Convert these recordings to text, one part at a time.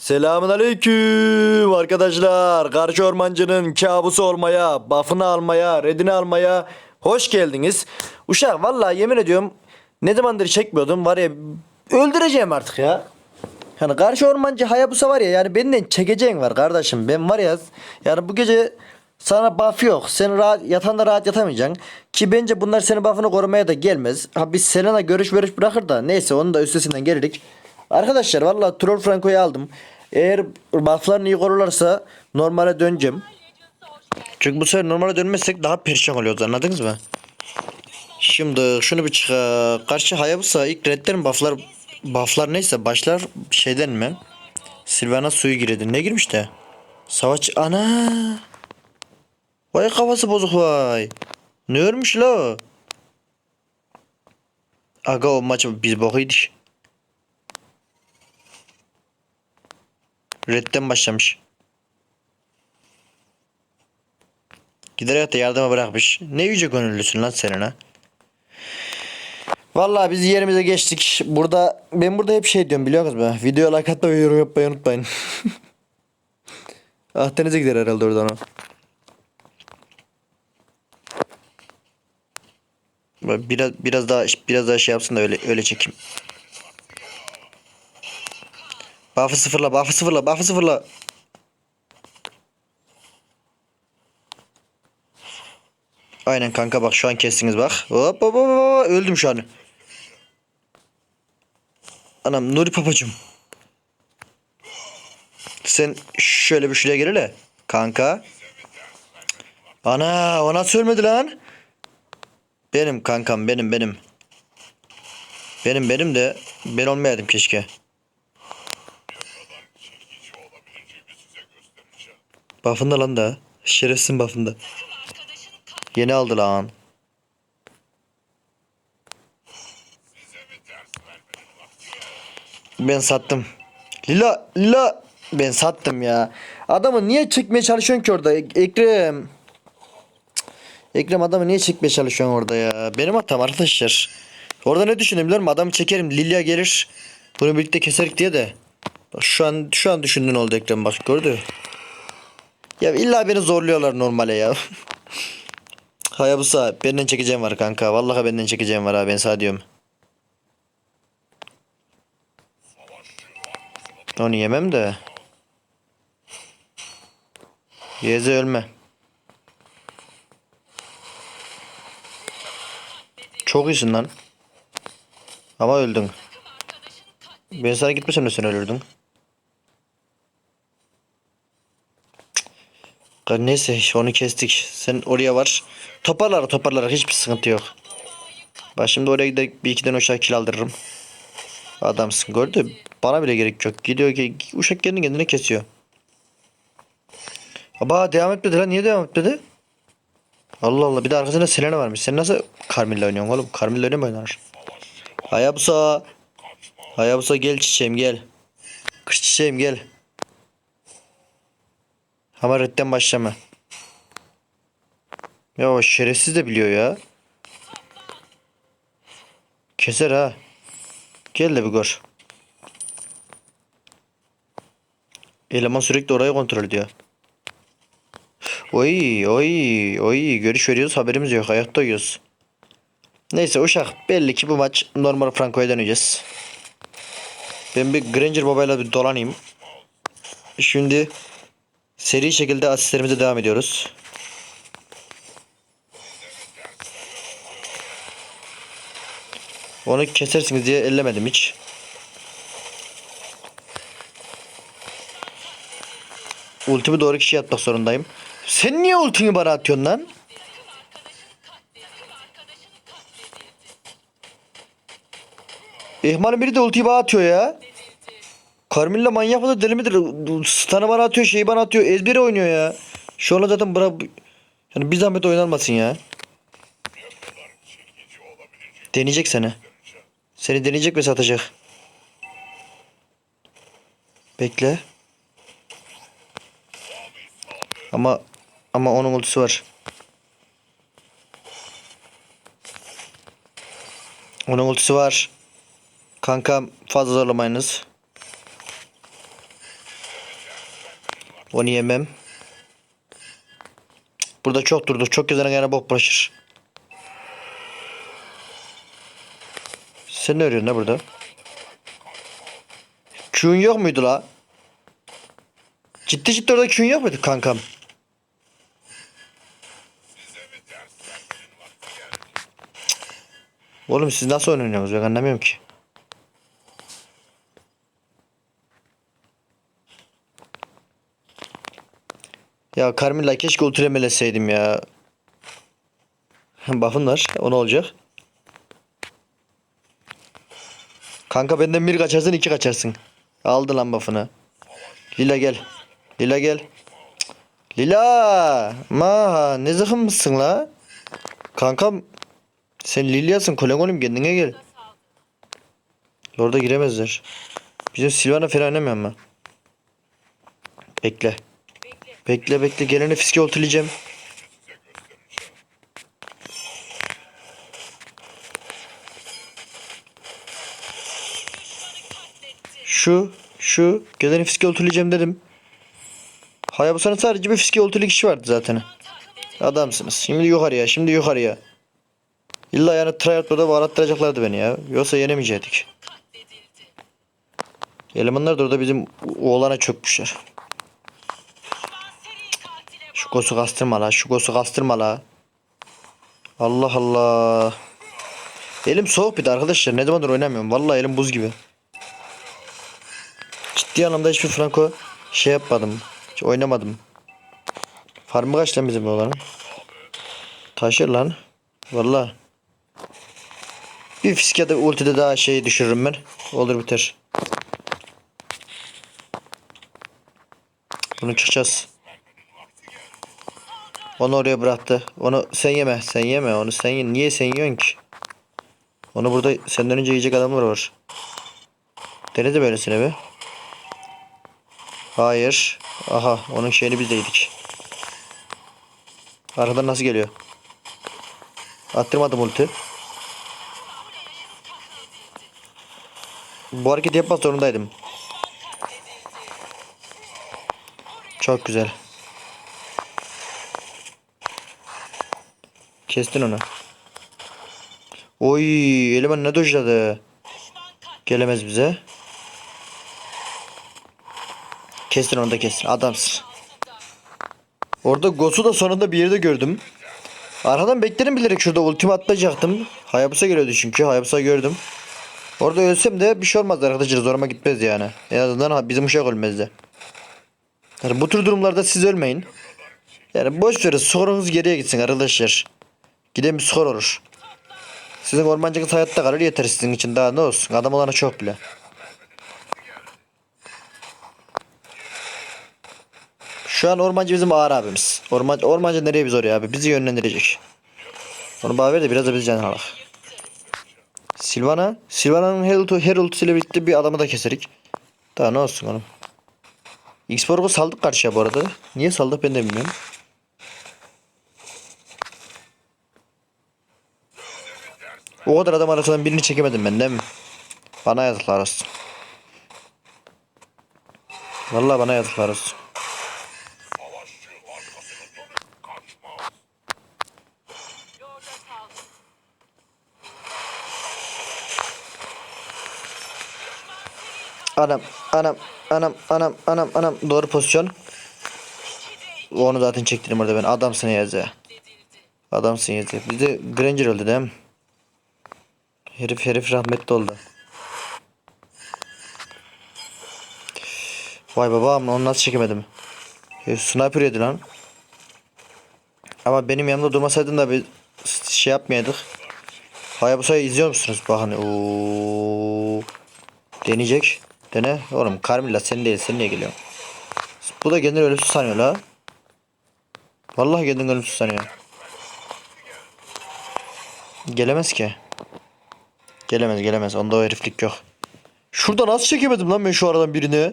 Selamun aleyküm arkadaşlar. Karşı ormancının kabusu olmaya, buff'ını almaya, redini almaya hoş geldiniz. Uşak vallahi yemin ediyorum ne zamandır çekmiyordum var ya öldüreceğim artık ya. Yani karşı ormancı Hayabusa var ya yani benden çekeceğin var kardeşim. Ben var ya yani bu gece sana buff yok. Sen rahat yatanda rahat yatamayacaksın. Ki bence bunlar senin buff'ını korumaya da gelmez. Ha biz Selena görüş görüş bırakır da neyse onun da üstesinden gelirdik. Arkadaşlar vallahi Troll Franco'yu aldım. Eğer buff'larını iyi korurlarsa normale döneceğim. Çünkü bu sefer normale dönmezsek daha perişan oluyoruz anladınız mı? Şimdi şunu bir çıka. Karşı Hayabusa ilk redlerin buff'lar buff'lar neyse başlar şeyden mi? Silvana suyu girdi. Ne girmiş de? Savaş ana. Vay kafası bozuk vay. Ne ölmüş la? Aga o maç biz bokuydik. Redden başlamış. Giderek de yardıma bırakmış. Ne yüce gönüllüsün lan senin ha? Vallahi biz yerimize geçtik. Burada ben burada hep şey diyorum biliyor musunuz? mu? Video like atmayı yorum yapmayı unutmayın. ah denize gider herhalde oradan o. Biraz biraz daha biraz daha şey yapsın da öyle öyle çekeyim. Buff'ı sıfırla, buff'ı sıfırla, buff'ı sıfırla. Aynen kanka bak şu an kestiniz bak. Hop hop hop hop öldüm şu an. Anam Nuri papacım. Sen şöyle bir şuraya gel. Kanka. Ana o nasıl lan? Benim kankam benim benim. Benim benim de ben olmayaydım keşke. Buff'ında lan da. Şerefsin buff'ında. Yeni aldı lan. Ben sattım. Lila Lila ben sattım ya. Adamı niye çekmeye çalışıyorsun ki orada Ek- Ekrem? Ekrem adamı niye çekmeye çalışıyorsun orada ya? Benim hatam arkadaşlar. Orada ne düşündüm biliyor musun? Adamı çekerim Lilia gelir. Bunu birlikte keserik diye de. Şu an şu an düşündüğün oldu Ekrem bak gördü. Ya illa beni zorluyorlar normale ya. Hayabusa benden çekeceğim var kanka. Vallahi benden çekeceğim var ha ben sana diyorum. Onu yemem de. Yeze ölme. Çok iyisin lan. Ama öldün. Ben sana gitmesem de sen ölürdün. Neyse onu kestik. Sen oraya var. Toparlar toparlar hiçbir sıkıntı yok. Bak şimdi oraya giderek bir iki tane uşak kill aldırırım. Adamsın gördü. Bana bile gerek yok. Gidiyor ki uşak kendi kendine kesiyor. Aba devam etmedi lan. Niye devam etmedi? Allah Allah bir de arkasında Selena varmış. Sen nasıl Carmilla oynuyorsun oğlum? Carmilla öyle mi oynar? Hayabusa. Hayabusa gel çiçeğim gel. Kış çiçeğim gel. Ama redden başlama. Ya o şerefsiz de biliyor ya. Keser ha. Gel de bir gör. Eleman sürekli orayı kontrol ediyor. Oy oy oy görüş veriyoruz haberimiz yok ayakta uyuyoruz. Neyse uşak belli ki bu maç normal Franco'ya döneceğiz. Ben bir Granger babayla bir dolanayım. Şimdi seri şekilde asistlerimize devam ediyoruz. Onu kesersiniz diye ellemedim hiç. Ultimi doğru kişiye atmak zorundayım. Sen niye ultini bana atıyorsun lan? İhmal'in biri de ultiyi bana atıyor ya. Carmilla manyak mıdır deli midir? Stun'ı bana atıyor şeyi bana atıyor. Ezbere oynuyor ya. Şu anda zaten bırak... Yani bir zahmet oynanmasın ya. Deneyecek seni. Seni deneyecek ve satacak. Bekle. Ama ama onun ultisi var. Onun ultisi var. Kankam fazla zorlamayınız. Onu yemem. Burada çok durduk. Çok güzel gene bok bulaşır. Sen ne arıyorsun ne burada? Q'un yok muydu la? Ciddi ciddi orada Q'un yok muydu kankam? Oğlum siz nasıl oynuyorsunuz ben anlamıyorum ki. Ya Carmilla keşke ultrameleseydim ya. Buff'ın var. O ne olacak? Kanka benden bir kaçarsın iki kaçarsın. Aldı lan buff'ını. Lila gel. Lila gel. Lila. Ma ne zıkım mısın la? Kankam. Sen Lilia'sın kolegonum kendine gel. Orada giremezler. Bizim Silvana falan oynamıyor ama. Bekle. Bekle bekle gelene fiske ultilayacağım. Şu şu gelene fiske ultilayacağım dedim. Hayabusa'nın sadece bir fiske ultilik kişi vardı zaten. Adamsınız. Şimdi yukarıya şimdi yukarıya. İlla yani tryhard'da bağlattıracaklardı beni ya. Yoksa yenemeyecektik. Elemanlar da orada bizim oğlana çökmüşler. Gosu kastırma la. Şu gosu kastırma la. Allah Allah. Elim soğuk bir de arkadaşlar. Ne zamandır oynamıyorum. Vallahi elim buz gibi. Ciddi anlamda hiçbir Franco şey yapmadım. Hiç oynamadım. Farmı kaç lan bizim oğlanın? Taşır lan. Vallahi. Bir fiske de ultide daha şeyi düşürürüm ben. Olur biter. Bunu çıkacağız. Onu oraya bıraktı. Onu sen yeme. Sen yeme. Onu sen ye. Niye sen yiyorsun ki? Onu burada senden önce yiyecek adamlar var. Dene de böylesine be. Hayır. Aha. Onun şeyini biz de yedik. Arkadan nasıl geliyor? Attırmadım ulti. Bu hareketi yapmak zorundaydım. Çok güzel. Kestin onu. Oy eleman ne dojladı. Gelemez bize. Kestin onu da kestin. Adamsın. Orada Gos'u da sonunda bir yerde gördüm. Arkadan beklerim bilerek şurada ultimi atlayacaktım. Hayabusa geliyordu çünkü. Hayabusa gördüm. Orada ölsem de bir şey olmaz arkadaşlar. Zoruma gitmez yani. En azından bizim uşak ölmezdi. Yani bu tür durumlarda siz ölmeyin. Yani boş verin sorunuz geriye gitsin arkadaşlar. Giden bir skor olur. Sizin ormancınız hayatta kalır yeter sizin için daha ne olsun. Adam olana çok bile. Şu an ormancı bizim ağır abimiz. Ormancı, ormancı nereye biz oraya abi? Bizi yönlendirecek. Onu bana ver de biraz da biz can alak. Silvana. Silvana'nın Herald, Herald ile birlikte bir adamı da keserik. Daha ne olsun oğlum. Xborg'u saldık karşıya bu arada. Niye saldık ben de bilmiyorum. O kadar adam arasından birini çekemedim ben değil mi? Bana yazıklar olsun. Vallahi bana yazıklar olsun. Anam, anam, anam, anam, anam, anam. Doğru pozisyon. Onu zaten çektirdim orada ben. Adamsın Yeze. Adamsın Yeze. Bizde Granger öldü değil mi? Herif herif rahmetli oldu. Vay babam onu nasıl çekemedim. Herif sniper yedi lan. Ama benim yanımda durmasaydın da bir şey yapmayaydık. Hayabusa'yı izliyor musunuz? Bakın. Oo. Deneyecek. Dene. Oğlum Carmilla sen değil. Sen niye geliyorsun? Bu da kendini ölümsüz sanıyor la. Vallahi kendini ölümsüz sanıyor. Gelemez ki. Gelemez gelemez. Onda o heriflik yok. Şurada nasıl çekemedim lan ben şu aradan birini?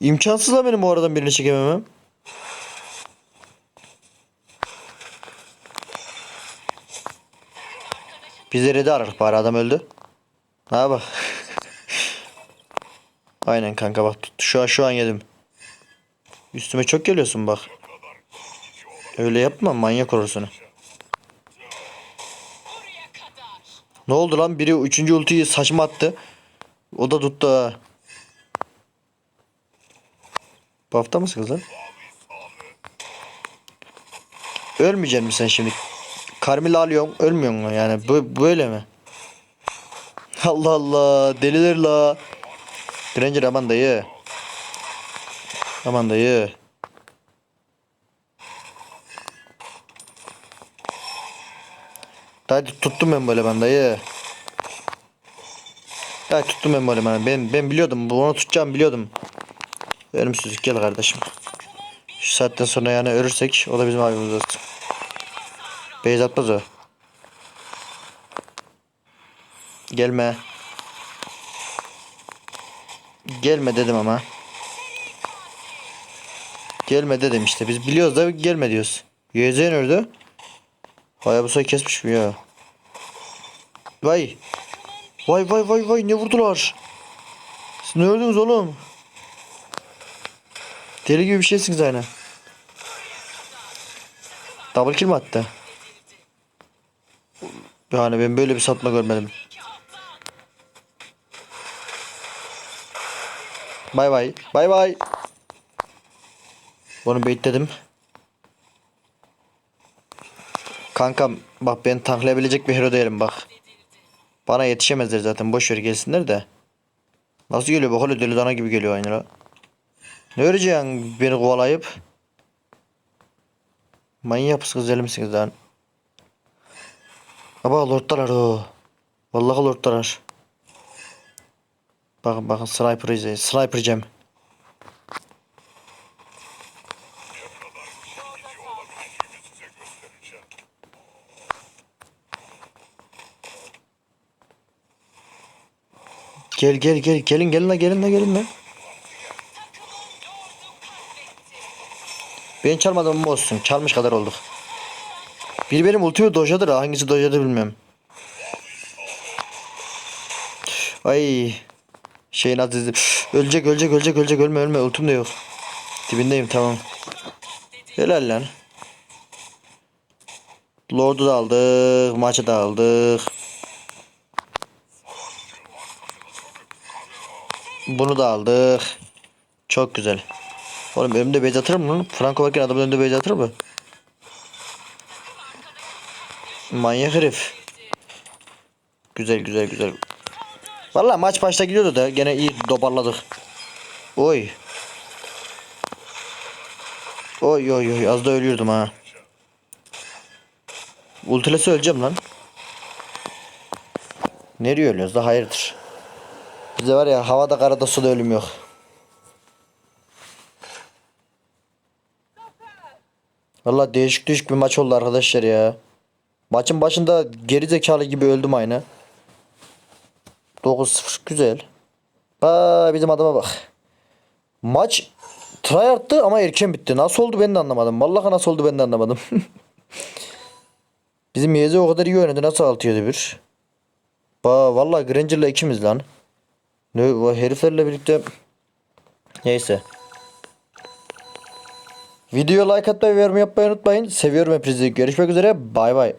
İmkansız lan benim o aradan birini çekememem. Biz de red'i aradık bari adam öldü. Ha bak. Aynen kanka bak tuttu. Şu an şu an yedim. Üstüme çok geliyorsun bak. Öyle yapma manyak olursun. Ne oldu lan? Biri üçüncü ultiyi saçma attı. O da tuttu ha. Buff'ta mısın kızım? Ölmeyecek misin sen şimdi? Carmilla alıyorsun ölmüyor mu yani bu böyle mi? Allah Allah deliler la. Granger aman dayı. Aman dayı. Dayı tuttum ben böyle ben dayı. Dayı tuttum ben böyle ben. Ben, ben biliyordum bunu tutacağım biliyordum. Ölümsüzlük gel kardeşim. Şu saatten sonra yani ölürsek o da bizim abimiz olsun. Beyaz atmaz o. Gelme. Gelme dedim ama. Gelme dedim işte. Biz biliyoruz da gelme diyoruz. YZ nerede? Hayabusa kesmiş mi ya? Vay. Vay vay vay vay ne vurdular? Siz ne öldünüz oğlum? Deli gibi bir şeysiniz aynı. Double kill mi attı? Yani ben böyle bir satma görmedim. Bay bay. Bay bay. Bunu baitledim. Kankam bak ben tanklayabilecek bir hero değilim bak. Bana yetişemezler zaten boş ver gelsinler de. Nasıl geliyor bak öyle dana gibi geliyor aynı la. Ne öreceksin beni kovalayıp? Manyak mısınız deli misiniz lan? Baba lordlar o. Vallahi lordlar. Bakın bakın sniper izleyin. Sniper cem. Gel gel gel gelin gelin la gelin la gelin la. Ben çalmadım mı olsun. Çalmış kadar olduk. Biri benim ultimi dojadır ha. Hangisi dojadır bilmiyorum. Ay. Şeyin adı Ölecek ölecek ölecek ölecek ölme ölme ultim de yok. Dibindeyim tamam. Helal lan. Lord'u da aldık. Maçı da aldık. Bunu da aldık. Çok güzel. Oğlum önümde base atır mı lan? Franco varken adamın önünde base atır mı? Manyak herif. Güzel güzel güzel. Vallahi maç başta gidiyordu da gene iyi toparladık. Oy. Oy oy oy az da ölüyordum ha. Ultilesi öleceğim lan. Nereye ölüyoruz da hayırdır. Bizde var ya havada karada suda ölüm yok. Valla değişik değişik bir maç oldu arkadaşlar ya. Maçın başında geri zekalı gibi öldüm aynı. 9-0 güzel. Aa bizim adama bak. Maç tryhard'tı ama erken bitti. Nasıl oldu ben de anlamadım. Vallahi nasıl oldu ben de anlamadım. bizim YZ o kadar iyi oynadı. Nasıl 6 7 1? Ba vallahi Granger'la ikimiz lan. Ne o heriflerle birlikte Neyse. Video like atmayı ve yorum yapmayı unutmayın. Seviyorum hepinizi. Görüşmek üzere. Bay bay.